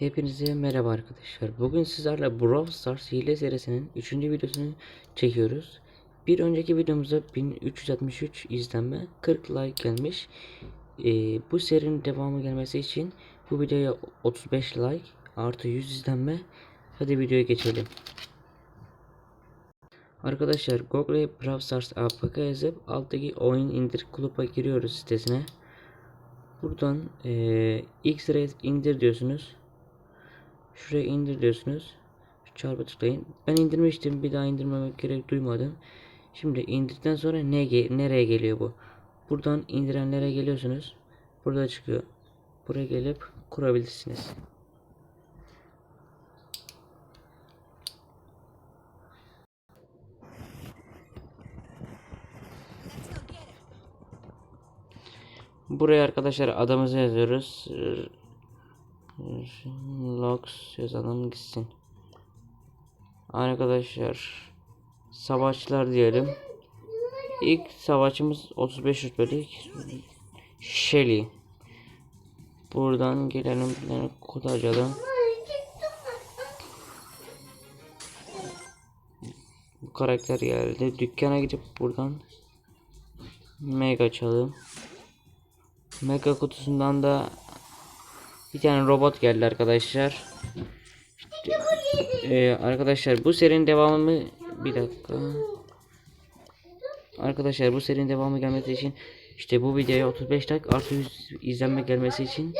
Hepinize merhaba arkadaşlar. Bugün sizlerle Brawl Stars hile serisinin 3. videosunu çekiyoruz. Bir önceki videomuzda 1363 izlenme, 40 like gelmiş. Ee, bu serinin devamı gelmesi için bu videoya 35 like artı 100 izlenme. Hadi videoya geçelim. Arkadaşlar Google Brawl Stars APK yazıp alttaki oyun indir kulübe giriyoruz sitesine. Buradan eee X-Ray indir diyorsunuz. Şuraya indir diyorsunuz. Çarpı tıklayın. Ben indirmiştim. Bir daha indirmemek gerek duymadım. Şimdi indirdikten sonra ne nereye geliyor bu? Buradan indirenlere geliyorsunuz. Burada çıkıyor. Buraya gelip kurabilirsiniz. Buraya arkadaşlar adımızı yazıyoruz. Logs yazalım gitsin. Arkadaşlar savaşçılar diyelim. İlk savaşçımız 35 rütbelik Shelly. Buradan gelelim yani kurtaralım. Bu karakter geldi. Dükkana gidip buradan Mega açalım. Mega kutusundan da bir tane robot geldi arkadaşlar. Ee, arkadaşlar bu serinin devamı bir dakika. Arkadaşlar bu serinin devamı gelmesi için işte bu videoya 35 like artı 100 izlenme gelmesi için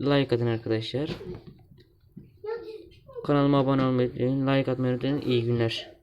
like atın arkadaşlar. Kanalıma abone olmayı unutmayın. Like atmayı unutmayın. İyi günler.